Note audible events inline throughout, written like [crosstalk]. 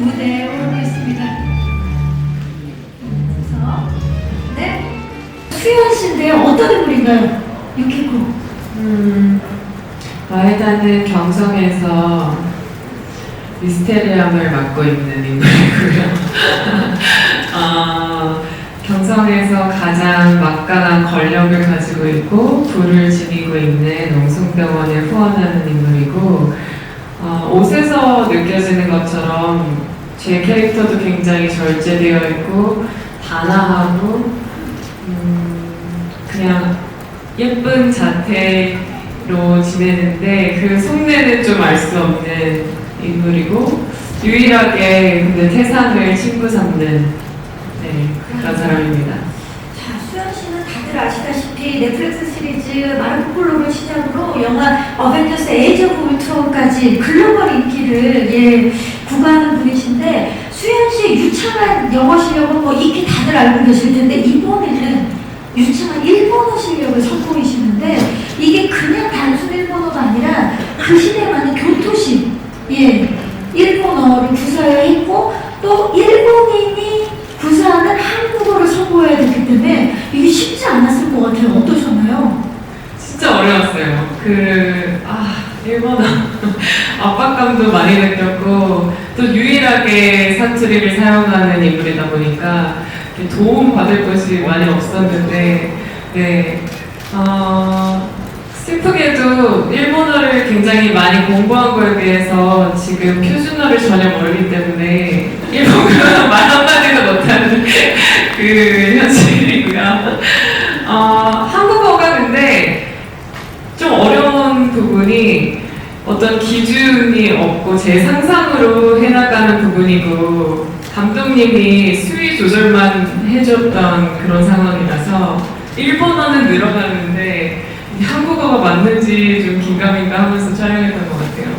무대에 오르겠습니다. 그래서 네 수현 씨인데요. 어떤 인물인가요? 유키코. 음, 마에다는 경성에서 미스테리엄을 맡고 있는 인물이고요. [laughs] 어, 경성에서 가장 막강한 권력을 가지고 있고 부를 지니고 있는 농성병원을 후원하는 인물이고 어, 옷에서 느껴지는 것처럼 제 캐릭터도 굉장히 절제되어 있고 단아하고 음, 그냥 예쁜 자태로 지내는데 그 속내는 좀 알 수 없는 인물이고 유일하게 근데 태산을 친구 삼는 네, 그런 사람입니다. 아시다시피 넷플릭스 시리즈 마르코 폴로를 시작으로 영화 어벤져스 오브 울트론까지 글로벌 인기를 예, 구가하는 분이신데 수현 씨의 유창한 영어 실력은 뭐 익히 다들 알고 계실 텐데 이번에는 유창한 일본어 실력을 선보이시는데 이게 그냥 단순 일본어가 아니라 그 시대에 맞는 교토식 예, 일본어를 구사했고 또 일본인이 구사하는 한국어를 선보여야 되기 때문에 이게 쉽지 않았을 것 같아요. 어떠셨나요? 진짜 어려웠어요. 그, 아, 일본어. [laughs] 압박감도 많이 느꼈고, 또 유일하게 사투리를 사용하는 인물이다 보니까 도움 받을 것이 많이 없었는데, 네, 어, 슬프게도 일본어를 굉장히 많이 공부한 거에 비해서 지금 표준어를 전혀 모르기 때문에 일본어로 말 한마디도 못하는 그 현실이고요. 어, 한국어가 근데 좀 어려운 부분이 어떤 기준이 없고 제 상상으로 해나가는 부분이고 감독님이 수위 조절만 해줬던 그런 상황이라서 일본어는 늘어가는데 이 한국어가 맞는지 좀 긴가민가 하면서 촬영했던 것 같아요.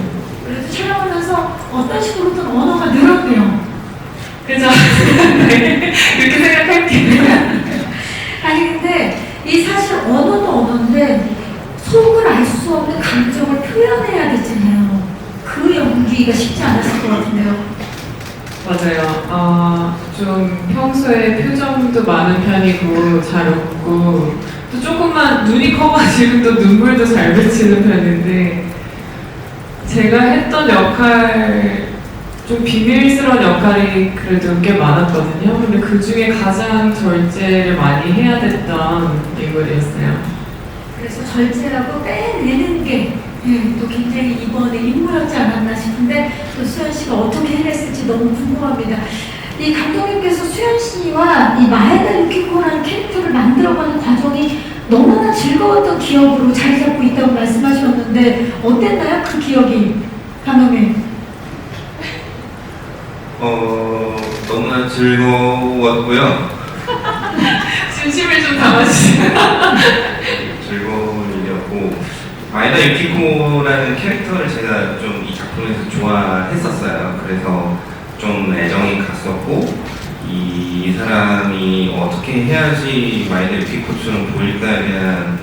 그래도 촬영하면서 어떤 식으로든 언어가 늘었네요. 그죠? [laughs] 네, 그렇게 생각할게요. 아니 근데 이 사실 언어도 언어인데 속을 알 수 없는 감정을 표현해야 되잖아요. 그 연기가 쉽지 않았을 것 같은데요. 맞아요. 어, 좀 평소에 표정도 많은 편이고 잘 웃고 또 조금만 눈이 커가지고 또 눈물도 잘 비치는 편인데 제가 했던 역할 좀 비밀스러운 역할이 그래도 꽤 많았거든요. 근데 그 중에 가장 절제를 많이 해야 됐던 인물이었어요. 그래서 절제하고 빼내는 게 예, 또 굉장히 이번에 인물하지 않았나 싶은데 또 수현 씨가 어떻게 해냈을지 너무 궁금합니다. 이 감독님께서 수현 씨와 이 마에다 유키코라는 캐릭터를 만들어가는 과정이 너무나 즐거웠던 기억으로 자리 잡고 있다고 말씀하셨는데 어땠나요? 그 기억이 감독님. 어, 너무나 즐거웠고요. [laughs] 진심을 좀 담아주세요. [laughs] 마이다 유키코라는 캐릭터를 제가 좀 이 작품에서 좋아했었어요. 그래서 좀 애정이 갔었고, 이 사람이 어떻게 해야지 마이다 유키코처럼 보일까에 대한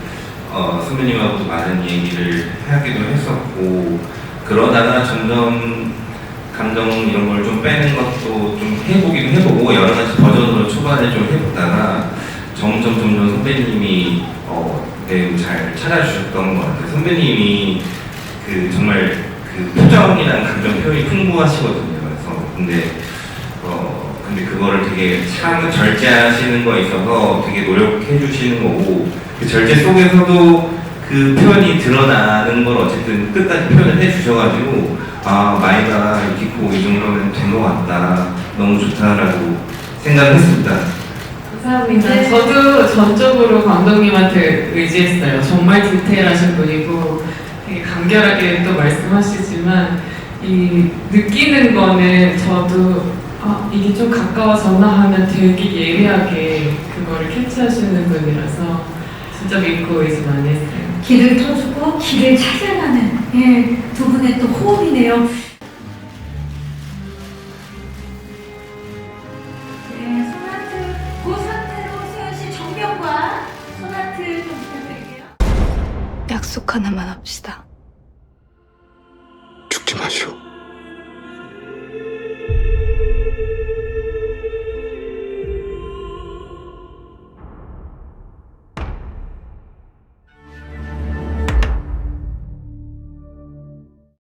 어, 선배님하고도 많은 얘기를 하기도 했었고, 그러다가 점점 감정 이런 걸 좀 빼는 것도 좀 해보기도 해보고 여러 가지 버전으로 초반에 좀 해보다가 점점 점점 선배님이 어, 매우 잘 찾아주셨던 것 같아요. 선배님이 그 정말 그 표정이랑 감정 표현이 풍부하시거든요. 그래서 근데 어 근데 그거를 되게 참 절제하시는 거에 있어서 되게 노력해 주시는 거고 그 절제 속에서도 그 표현이 드러나는 걸 어쨌든 끝까지 표현을 해 주셔가지고 아 마이가 이키코 이 정도면 된 것 같다 너무 좋다라고 생각을 했습니다. 감사합니다. 네. 저도 전적으로 감독님한테 의지했어요. 정말 디테일하신 분이고 되게 간결하게 또 말씀하시지만 이 느끼는 거는 저도 아, 이게 좀 가까워졌나 하면 되게 예리하게 그거를 캐치하시는 분이라서 진짜 믿고 의지 많이 했어요. 길을 터주고 길을 찾아가는 예, 두 분의 또 호흡이네요. 약속 하나만 합시다. 죽지 마시오.